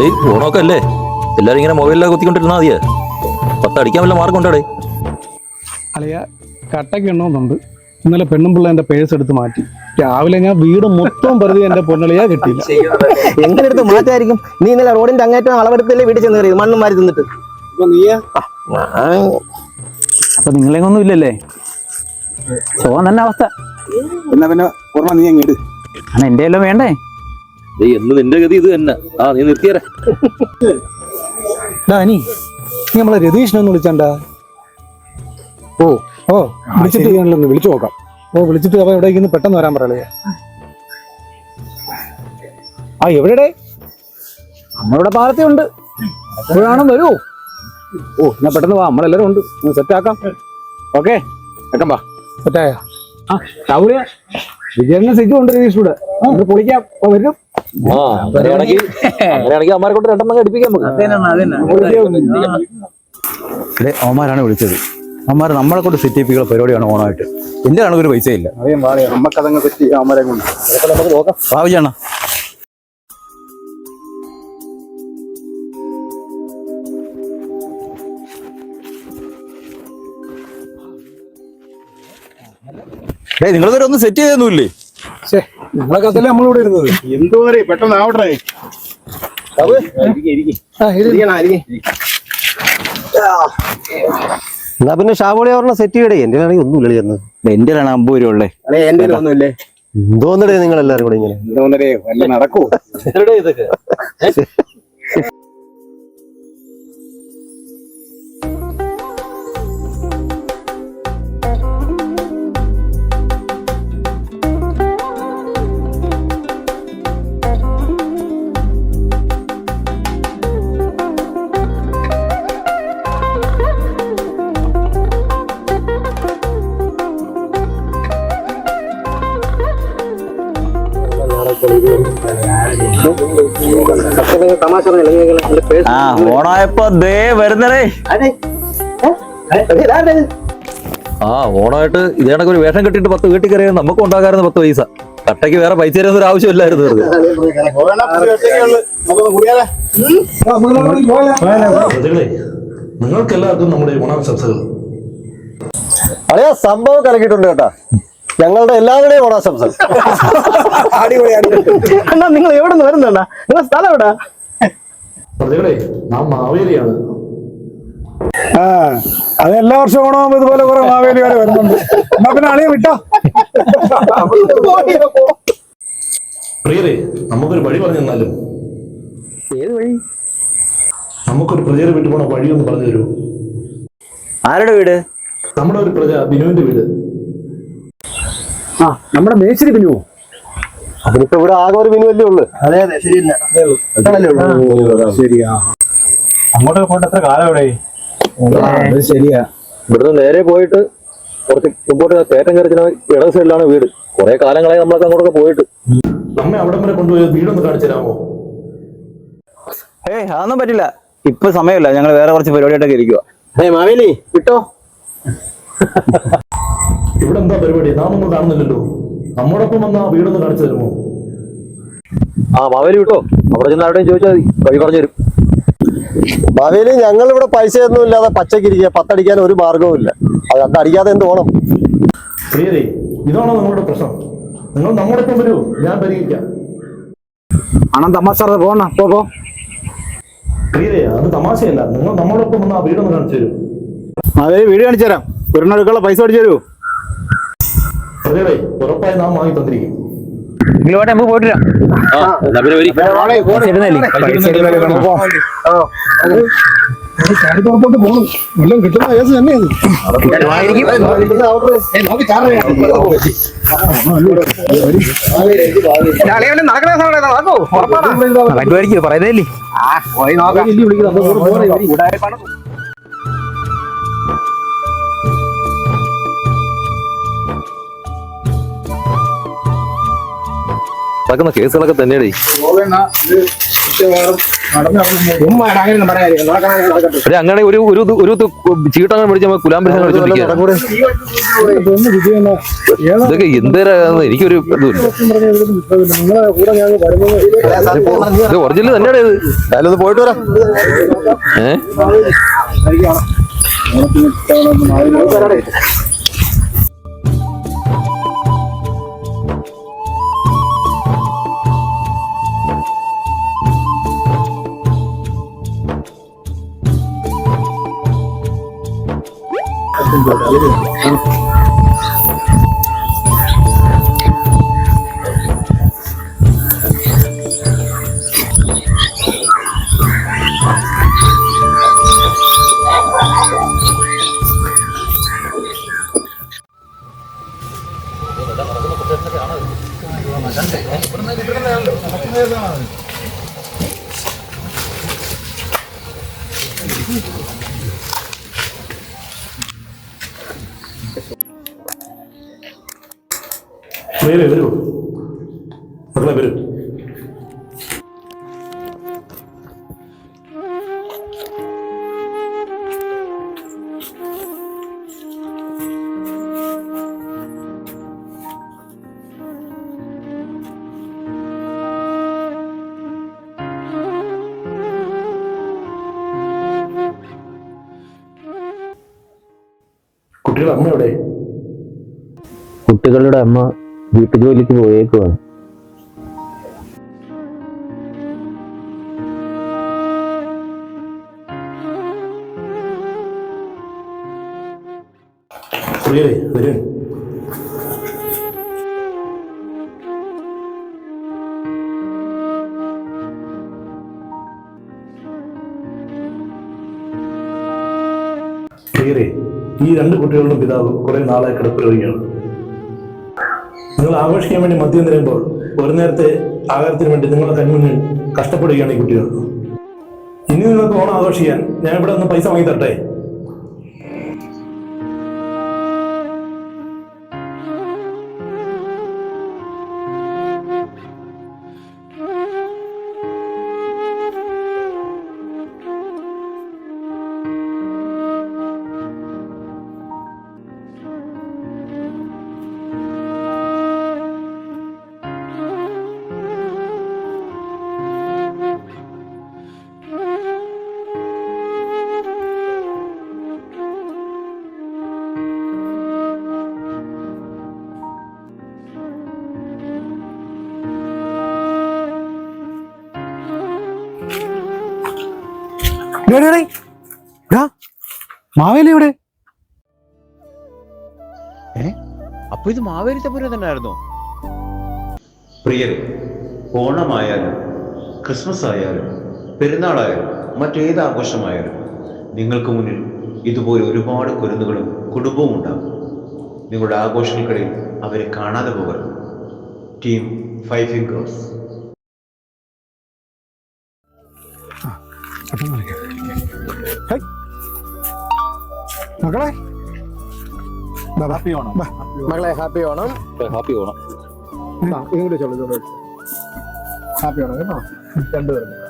ഏയ് ഫോണൊക്കെ അല്ലേ? എല്ലാരും ഇങ്ങനെ മൊബൈലിലൊക്കെ കുത്തിക്കൊണ്ടിരുന്നാ മതിയെ. പത്ത് അടിക്കാൻ വല്ല മാർഗം ഉണ്ടോടെ അളിയ കട്ടൊക്കെ എണ്ണോന്നുണ്ട് ഇന്നലെ പെണ്ണും പിള്ള എന്റെ പേഴ്സ് എടുത്ത് മാറ്റി. രാവിലെ ഞാൻ വീട് മൊത്തം വെറുതെ എന്റെ പൊന്നളിയാ കിട്ടിയില്ല. എങ്ങനെ എടുത്ത് മാറ്റായിരിക്കും? നീ ഇന്നലെ റോഡിന്റെ അങ്ങേറ്റം അളവെടുത്തല്ലേ വീട്ടിൽ ചെന്ന് കയറിയത്? മണ്ണും മാറി തിന്നിട്ട്. അപ്പൊ നിങ്ങളെങ്ങൊന്നും ഇല്ലല്ലേ? സോൻ തന്നെ അവസ്ഥ. എന്നാ പിന്നെ ഓർമ്മ നീ അങ്ങ് ഇട്. എന്റെ എല്ലാം വേണ്ടേ? ഏയ് എന്ന് നിന്റെ ഗതി ഇത് തന്നെ. ആ നീ നിർത്തിയരെ. ഡാനി നീ. നീ നമ്മളെ രതീഷിനൊന്ന് വിളിച്ചണ്ട? ഓ. ഓ വിളിച്ചിട്ട് ഞാനൊന്ന് വിളിച്ചു നോക്കാം. ഓ വിളിച്ചിട്ട് അവ എവിടേക്ക് ഇന്ന് പെട്ടെന്ന് വരാൻ പറയലേ ആ എവിടെ നമ്മളിവിടെ പാലത്തേ ഉണ്ട്. എപ്പോഴാണോ വരൂ? ഓ എന്നാ പെട്ടെന്ന് വാ നമ്മളെല്ലാരും ഉണ്ട്. സെറ്റ് ആക്കാം. ഓക്കെ വെക്കാം വാ. സെറ്റായ ആ രാഹുലിയ വിജയനെ സെറ്റ് ഉണ്ട് രതീഷ് കൂടെ. പൊളിക്കാം അപ്പൊ വരും. ആ അങ്ങനെയാണെങ്കിൽ അങ്ങനെയാണെങ്കിൽ അമ്മാരെ കൊണ്ട് രണ്ടെണ്ണം അടുപ്പിക്കാൻ നമുക്ക്. അവന്മാരാണ് വിളിച്ചത്. അവന്മാർ നമ്മളെ കൊണ്ട് സെറ്റ് ചെയ്യിപ്പിക്കുന്ന പരിപാടിയാണ് ഓണമായിട്ട് എന്റെ ഒരു പൈസ ഇല്ല. നമുക്കതങ്ങ് കൊണ്ട്. നമുക്ക് നോക്കാം. ഭാവിച്ചാണ് നിങ്ങൾ സെറ്റ് ചെയ്തൊന്നുമില്ലേ ശേ നമ്മളൊക്കെ അതല്ലേ നമ്മളിവിടെ ഇരുന്നത്? എന്തോ പെട്ടെന്ന് ആവട്ടെ. എന്നാ പിന്നെ ഷാവോളി പറഞ്ഞ സെറ്റ് ചെയ്യടേ. എന്റെ ആണെങ്കിൽ ഒന്നും ഇല്ലെന്ന് എന്റെ ആണ് അമ്പത് രൂപ ഉള്ളേ. എന്റെ ഒന്നുമില്ലേ? എന്തോന്നടേ നിങ്ങൾ എല്ലാരും കൂടെ ഇങ്ങനെ? എന്തോന്നരേ വല്ല നടക്കൂ ഇതൊക്കെ? ആ ഓണായപ്പോ ദേ വരുന്നേ ആ ഓണമായിട്ട് ഇതേ കണക്ക് ഒരു വേഷം കെട്ടിട്ട് പത്ത് വീട്ടിൽ കയറിയാൽ നമുക്ക് ഉണ്ടാകാറുന്ന പത്ത് പൈസ. കട്ടയ്ക്ക് വേറെ പൈസ തരുന്ന ഒരു ആവശ്യമില്ലായിരുന്നു വെറുതെ നമുക്കൊന്ന് കുടിയാലേ നിങ്ങൾക്ക് എല്ലാവർക്കും നമ്മുടെ ഓണാശംസകൾ. അറിയാ സംഭവം കലക്കിയിട്ടുണ്ട് കേട്ടാ. ഞങ്ങളുടെ എല്ലാവരുടെയും ഓണാശംസ അണ്ണാ നിങ്ങൾ എവിടെ നിന്ന് വരുന്നണ്ണാ നിങ്ങളുടെ സ്ഥലം എവിടാ? മാവേലിയാണ്. ആ അത് എല്ലാ വർഷവും ഓണമാകുമ്പോ ഇതുപോലെ കുറെ മാവേലി വരെ വരുന്നുണ്ട്. എന്നാ പിന്നെ അളിയെ വിട്ടോ? പ്രിയരെ നമുക്കൊരു വഴി പറഞ്ഞു തന്നാലും. ഏത് വഴി? നമുക്കൊരു പ്രജയുടെ വീട്ടിൽ പോണ വഴി ഒന്ന് പറഞ്ഞു തരൂ. ആരുടെ വീട്? നമ്മുടെ ഒരു പ്രജ ബിനുവിന്റെ വീട്. ആ നമ്മുടെ മേശരി പിന്നുവോ അതിനിപ്പോ ഇവിടെ ആകെ ഒരു മിനിമല്ലേ ഉള്ളു. അതെ അതെ ശരിയല്ല? ശരിയാ അങ്ങോട്ട് പോയിട്ട് എത്ര കാലം ഇവിടെ ശരിയാ. ഇവിടുന്ന് നേരെ പോയിട്ട് കുറച്ച് മുമ്പോട്ട് തേറ്റം കയറിച്ചിന് ഇടത് സൈഡിലാണ് വീട്. കുറെ കാലങ്ങളായി നമ്മളൊക്കെ അങ്ങോട്ടൊക്കെ പോയിട്ട്. നമ്മെ അവിടെ വരെ കൊണ്ടുപോയി വീടൊന്ന് കാണിച്ചു തരാമോ? ഏയ് അതൊന്നും പറ്റില്ല. ഇപ്പൊ സമയമില്ല. ഞങ്ങൾ വേറെ കുറച്ച് പരിപാടിയായിട്ടൊക്കെ ഇരിക്കുക ഏ മാവേലി വിട്ടോ? ഇവിടെ എന്താ പരിപാടി? നാം ഒന്നും കാണുന്നില്ലല്ലോ. നമ്മോടൊപ്പം വന്ന ആ വീടൊന്ന് കാണിച്ചു തരുമോ? ആ മാവേലി വിട്ടോ? അവിടെ ചെന്ന് ആരുടെയും ചോദിച്ചാൽ മതി. വഴി പറഞ്ഞു തരും. മാവേലി ഞങ്ങൾ ഇവിടെ പൈസയൊന്നും ഒന്നും ഇല്ലാതെ പച്ചക്കിരിക്കുക പത്തടിക്കാൻ ഒരു മാർഗവും ഇല്ല. അത് അടിക്കാതെ എന്ത് ഓണം പ്രിയരെ ഇതാണോ നിങ്ങളുടെ പ്രശ്നം? നിങ്ങൾ നമ്മോടൊപ്പം വരൂ. ഞാൻ പരിഹരിക്കാം. അണ്ണം തമാശ പോണ പോ പ്രിയരെ അത് തമാശയല്ല. നിങ്ങൾ നമ്മോടൊപ്പം വന്ന ആ വീടൊന്ന് കാണിച്ചു തരൂ. അതെ വീട് കാണിച്ചു തരാം. ഒരെണ്ണെടുക്കുള്ള പൈസ അടിച്ചു തരൂ. പ്രിയരെ ഉറപ്പായി നാം വാങ്ങി തന്നിരിക്കും നിങ്ങളോട്ടെ നമുക്ക് പോയിട്ടില്ല പുറത്തോട്ട് പോകണം വല്ലതും കിട്ടുന്ന കേസ് തന്നെയാണ് പറ്റുമായിരിക്കും പറയുന്നതല്ലേ നടക്കുന്ന കേസുകളൊക്കെ തന്നെയാണ് പക്ഷെ അങ്ങനെ ഒരു ഒരു ഒരു ചീട്ടങ്ങൾ ചീട്ടങ്ങനെ മേടിച്ച് നമ്മൾ ഇതൊക്കെ എന്തേരാന്ന് എനിക്കൊരു ഇത് ഒറിജിനൽ തന്നെയാണ് ഇത്. ഞാനൊന്ന് പോയിട്ട് വരാം. ഏഹ് പ്രിയരെ വരൂ മക്കളെ കുട്ടികൾ അമ്മ എവിടെ കുട്ടികളുടെ അമ്മ വീട്ടുജോലിക്ക് പോയേക്കുവാണ്. പ്രിയരെ വരൂ. ഈ രണ്ട് കുട്ടികളുടെ പിതാവ് കുറെ നാളായി കിടപ്പിലുകയാണ് നിങ്ങൾ ആഘോഷിക്കാൻ വേണ്ടി മദ്യം നിരയുമ്പോൾ ഒരു നേരത്തെ ആഹാരത്തിന് വേണ്ടി നിങ്ങളുടെ കൺമുന്നിൽ കഷ്ടപ്പെടുകയാണ് ഈ കുട്ടികൾ. ഇനി നിങ്ങൾക്ക് ഓണം ആഘോഷിക്കാൻ ഞാൻ ഇവിടെ ഒന്ന് പൈസ വാങ്ങി തരട്ടെ മാവേലി ഇവിടെ അപ്പൊ ഇത് മാവേലി തമ്പുരാൻ തന്നെ ആയിരുന്നോ പ്രിയരെ ഓണമായാലും ക്രിസ്മസ് ആയാലും പെരുന്നാളായാലും മറ്റേത് ആഘോഷമായാലും നിങ്ങൾക്ക് മുന്നിൽ ഇതുപോലെ ഒരുപാട് കുരുന്നുകളും കുടുംബവും ഉണ്ടാകും. നിങ്ങളുടെ ആഘോഷങ്ങൾക്കിടയിൽ അവരെ കാണാതെ പോകരുത്. ടീം ഫൈവ് ഫിംഗേഴ്സ് മക്കളെ. മകളെ ഹാപ്പി ഓണം. ഹാപ്പി ഓണം. ഇങ്ങോട്ട് ചോദിച്ചോളൂ ഹാപ്പി ഓണം കേട്ടോ? രണ്ടുപേരും